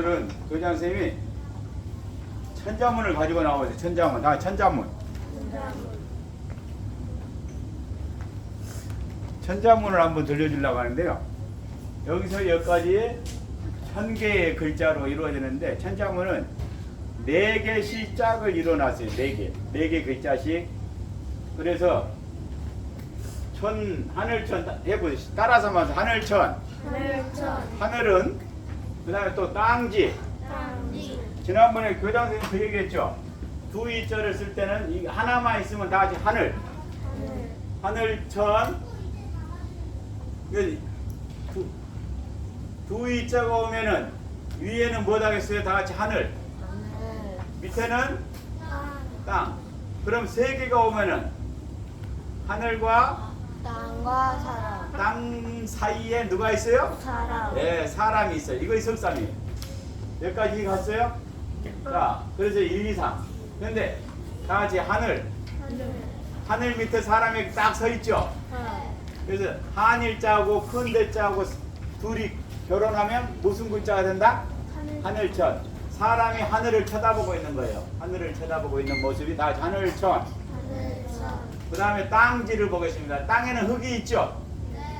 오늘은 교장 선생님이 천자문을 가지고 나오세요. 천자문. 아, 천자문. 천자문을 한번 들려주려고 하는데요. 여기서 여기까지 천 개의 글자로 이루어지는데 천자문은 네개 시짝을 이뤄놨어요. 네 개. 네 개 글자씩. 그래서 천 하늘천 따- 해보세요. 따라서만 하늘천. 하늘천 하늘은 그 다음에 또 땅지. 땅지 지난번에 교장 선생님 그 얘기했죠. 두 이자를 쓸 때는 이 하나만 있으면 다 같이 하늘. 하늘 하늘천. 그 두, 두 이자가 오면은 위에는 뭐 하겠어요? 다 같이 하늘. 밑에는 땅 땅. 그럼 세 개가 오면은 하늘과 땅과 사람 땅 사이에 누가 있어요? 사람 예, 사람이 있어요. 이거 석삼이에요. 여기까지 갔어요? 자, 그래서 1, 2, 3. 근데 다 같이 하늘. 하늘 하늘 밑에 사람이 딱 서 있죠? 그래서 한일자하고 큰 대자하고 둘이 결혼하면 무슨 글자가 된다? 하늘 하늘천. 사람이 하늘을 쳐다보고 있는 거예요. 하늘을 쳐다보고 있는 모습이 다 하늘천. 하늘천 그 다음에 땅지를 보겠습니다. 땅에는 흙이 있죠?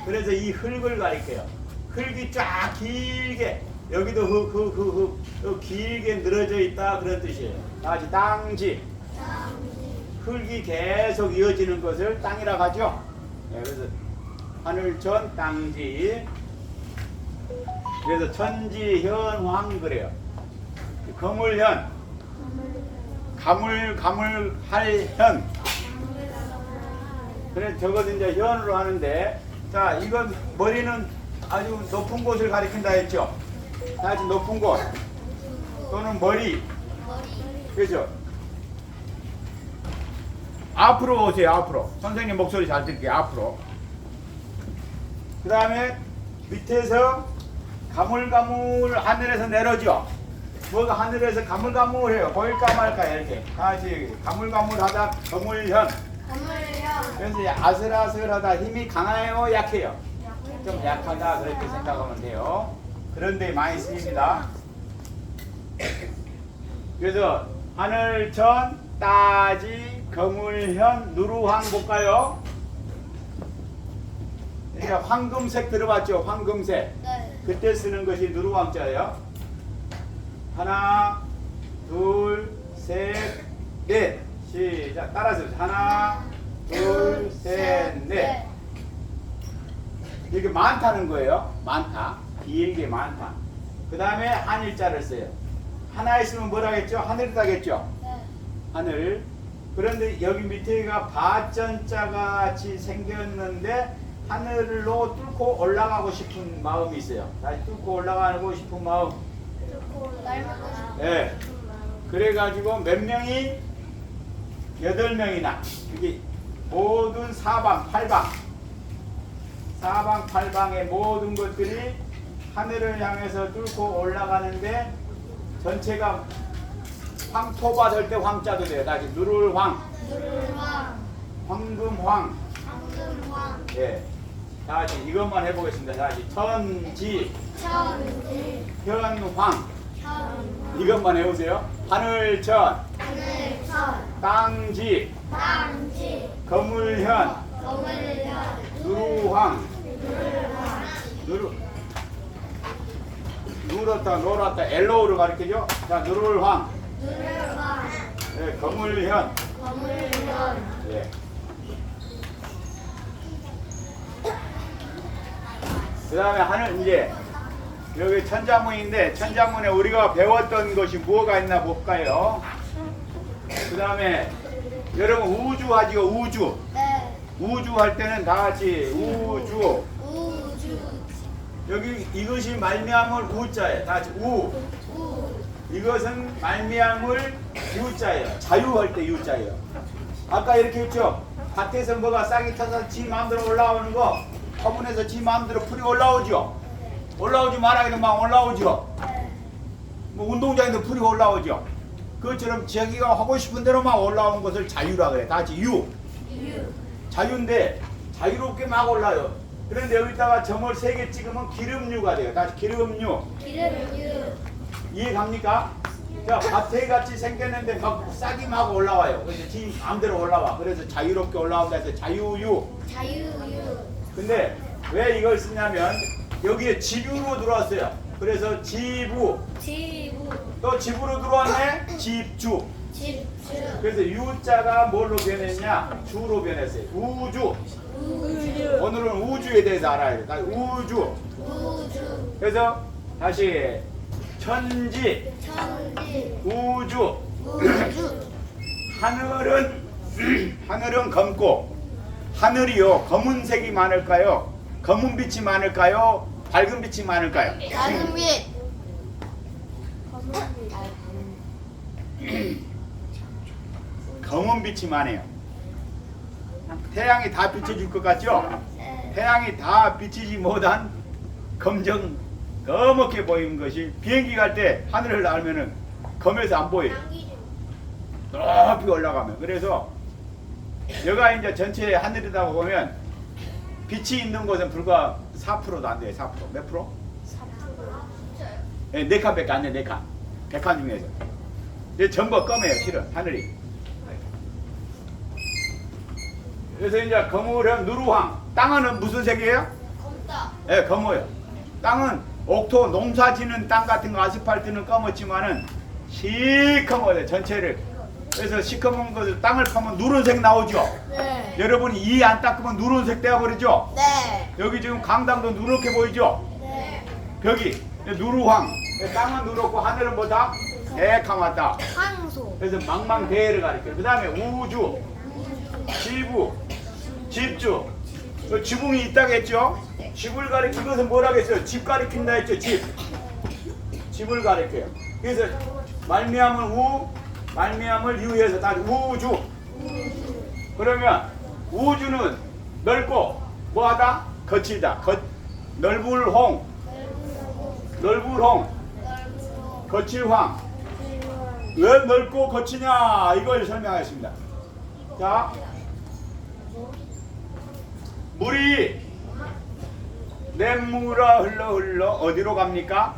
그래서 이 흙을 가리켜요. 흙이 쫙 길게 여기도 흙, 흙, 흙, 흙, 또 길게 늘어져 있다 그런 뜻이에요. 다 같이 땅지. 흙이 계속 이어지는 것을 땅이라고 하죠. 네, 그래서 하늘천 땅지. 그래서 천지현황 그래요. 거물현, 가물 가물 할현. 그래 저것은 이제 현으로 하는데 자 이건 머리는 아주 높은 곳을 가리킨다 했죠. 아주 높은 곳. 또는 머리. 그죠? 앞으로 오세요 앞으로. 선생님 목소리 잘 들게요 앞으로. 그 다음에 밑에서 가물가물 하늘에서 내려죠? 뭐가 하늘에서 가물가물해요? 보일까 말까 이렇게? 다시 가물가물하다 거물현 그래서 아슬아슬하다 힘이 강해요 약해요. 좀 약하다 그렇게 생각하면 돼요. 그런데 많이 쓰입니다. 그래서 하늘천 따지 거물현 누루황 볼까요? 그러니까 황금색 들어봤죠? 황금색. 네. 그때 쓰는 것이 누루왕자예요. 하나, 둘, 셋, 넷. 시작. 따라서 하나, 둘, 셋, 넷. 이게 많다는 거예요. 많다. 길게 많다. 그 다음에 한 일자를 써요. 하나 있으면 뭐라겠죠? 하늘이라겠죠? 네 하늘. 그런데 여기 밑에가 바전자 같이 생겼는데 하늘로 뚫고 올라가고 싶은 마음이 있어요. 다시 뚫고 올라가고 싶은 마음. 예. 그래가지고 몇 명이 여덟 명이나 이게 모든 사방 팔방 사방 팔방의 모든 것들이 하늘을 향해서 뚫고 올라가는데 전체가 황토바 될때 황자도 돼요. 다시 누를 황, 누르왕 황금황. 황금왕 예. 다시 이것만 해보겠습니다. 다시 천지, 천지 현황. 현 이것만 해보세요. 하늘천, 하늘천 땅지, 땅지. 거물현, 누루황, 누루. 누렇다 노랗다 엘로우를 가리켜죠. 자 누를황, 누르왕 예, 거물현, 거물연 예. 그 다음에 하늘 이제 여기 천자문인데 천자문에 우리가 배웠던 것이 뭐가 있나 볼까요? 그 다음에 여러분 우주 하지요 우주. 네. 우주 할 때는 다 같이 우주. 우주. 여기 이것이 말미암을 우자예요. 다 같이 우. 우. 이것은 말미암을 유자예요. 자유할 때 유자예요. 아까 이렇게 했죠? 밭에서 뭐가 싹이 타서 지 마음대로 올라오는 거 화분에서 지 마음대로 풀이 올라오죠? 올라오지 말아도 막 오죠? 뭐 운동장에도 풀이 올라오죠 그것처럼 자기가 하고 싶은 대로 막 올라오는 것을 자유라 그래 다 같이 유 유 자유인데 자유롭게 막 올라요. 그런데 여기다가 점을 세 개 찍으면 기름류가 돼요. 다시 기름류. 기름유 이해 갑니까? 자, 밭에 같이 생겼는데 막 싹이 막 올라와요. 그래서 지 마음대로 올라와. 그래서 자유롭게 올라온다 해서 자유유. 자유유. 근데 왜 이걸 쓰냐면 여기에 집으로 들어왔어요. 그래서 지부. 지부. 또 집으로 들어왔네. 집주. 집주. 그래서 유자가 뭘로 변했냐? 주로 변했어요. 우주. 우주. 오늘은 우주에 대해서 알아야 돼. 다 우주. 우주. 그래서 다시 천지, 천지. 우주. 우주. 하늘은 하늘은 검고 하늘이요 검은색이 많을까요? 검은 빛이 많을까요? 밝은 빛이 많을까요? 작은 빛. 검은 빛이 많아요. 태양이 다 비춰줄 것 같죠? 태양이 다 비치지 못한 검정 검게 보이는 것이 비행기 갈 때 하늘을 날면은 검에서 안 보여요. 높이 올라가면 그래서 여가 이제 전체 하늘이다 보면 빛이 있는 곳은 불과 4%도 안 돼요. 4%. 몇 프로? 예, 네 칸밖에 안 돼. 네 칸. 100칸 중에서. 이제 전부 검해요. 실은 하늘이. 그래서 이제 검으면 누루황. 땅은 무슨 색이에요? 검다. 예, 검어요. 땅은 옥토 농사 짓는 땅 같은 거 아스팔트는 검었지만은 시커먼요 전체를. 그래서 시커먼 것을 땅을 파면 누런색 나오죠. 네. 여러분이 이 안 닦으면 누런색 되어버리죠. 네. 여기 지금 강당도 누렇게 보이죠. 네. 벽이 누루황. 땅은 누렇고 하늘은 뭐다? 새카맣다. 황소. 그래서 망망대해를 가리켜. 그 다음에 우주, 지부, 집주. 그 지붕이 있다고 했죠? 집을 가리키 이것은 뭐라고 했어요? 집 가리킨다 했죠? 집. 집을 가리켜요. 그래서 말미암을 우, 말미암을 유해서 다 우주. 그러면 우주는 넓고 뭐하다? 거칠다. 거, 넓을 홍, 넓을 홍, 거칠 황. 왜 넓고 거치냐 이걸 설명하겠습니다. 자, 물이 냇물아 흘러 흘러 어디로 갑니까?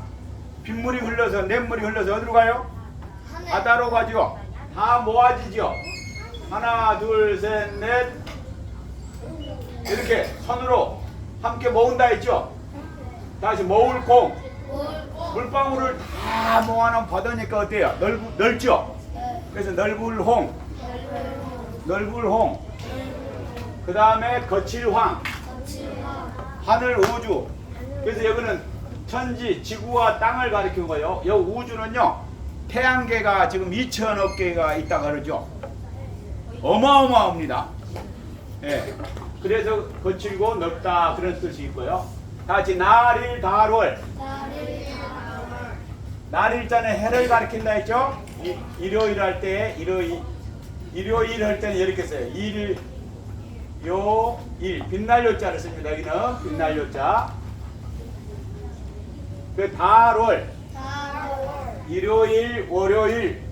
빗물이 흘러서 냇물이 흘러서 어디로 가요? 바다로 가죠. 다 모아지죠. 하나, 둘, 셋, 넷. 이렇게 손으로 함께 모은다 했죠. 다시 모을 공. 물방울을 다 모아놓은 바다니까 어때요? 넓, 넓죠? 그래서 넓을 홍, 넓을 홍. 그 다음에 거칠 황, 하늘 우주. 그래서 여기는 천지, 지구와 땅을 가리키는 거예요. 여 우주는요, 태양계가 지금 2천억 개가 있다 그러죠. 어마어마합니다. 예. 그래서 거칠고 넓다 그런 뜻이 있고요. 다 같이 날일 달월. 날일 자는 해를 가리킨다 했죠? 이, 일요일 할 때, 일요일, 일요일 할 때는 이렇게 써요. 일, 요, 일. 빛날 요자를 씁니다. 여기는 빛날 요자. 그 달월, 일요일, 월요일,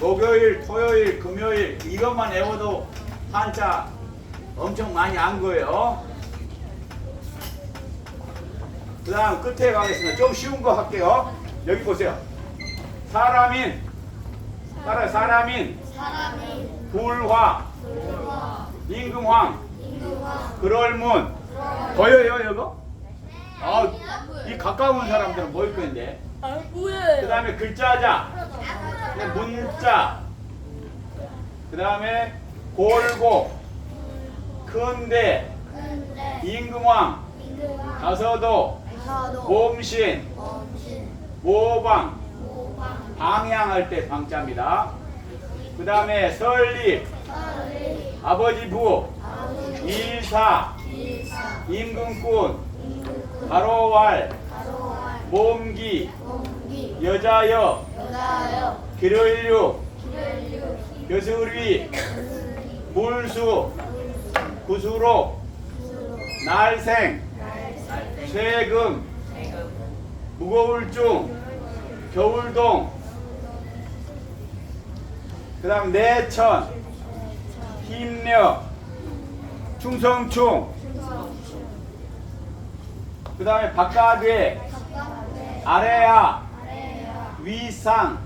목요일, 토요일, 금요일 이것만 외워도 한자 엄청 많이 안 거예요. 그 다음 끝에 가겠습니다. 좀 쉬운 거 할게요. 여기 보세요. 사람인, 따라 사람인, 사람이 불화, 불과 임금황, 임금과 그럴문. 보여요, 이거? 아, 이 가까운 사람들은 보일 건데. 그 다음에 글자자, 그 문자, 그 다음에 골고, 근데 임금왕, 곰신, 범신. 모방, 방향할 때 방자입니다. 그 다음에 설립, 아버지 부, 일사, 임금꾼, 가로왈, 공기. 여자여, 여수리, 스리 물수, 구수로, 날생, 쇠금, 무거울중, 겨울동, 그 다음 내천, 힘력, 충성충, 그 다음에 바깥에 아래야 위상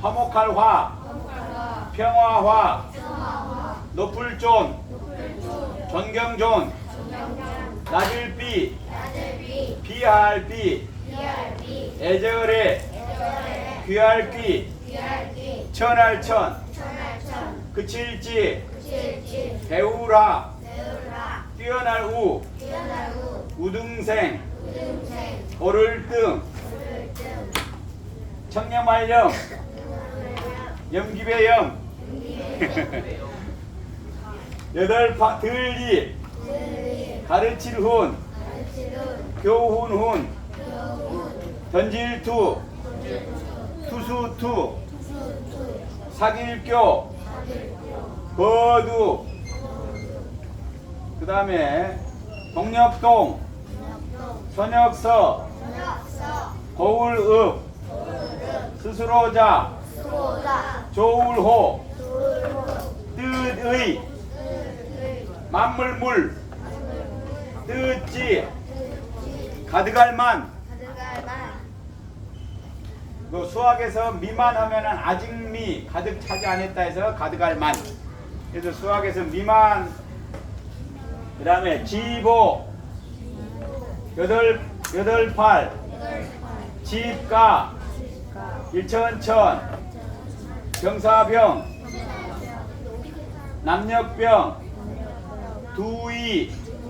화목할 화 평화화 높을 존 존경존 존경존 낮을 비 비할 비 애절해 귀할 귀 천할 천 그칠지 배우라 뛰어날 우 우 우등생 우등생. 오를 등 오를등 청렴활령 염기배염 여덟 파 들리 가르칠 훈 교훈 훈. 교훈. 던질투 투수투. 투수 투. 사길교 거두. 그 다음에 동력동 선역서 거울읍 스스로자 조울호 뜻의 만물물 뜻지 가득할만. 그 수학에서 미만 하면은 아직 미 가득 차지 않았다 해서 가득할만. 그래서 수학에서 미만 그 다음에 지보. 여덟 여덟 팔. 집가. 가 일천천. 병사병. 남역병. 두의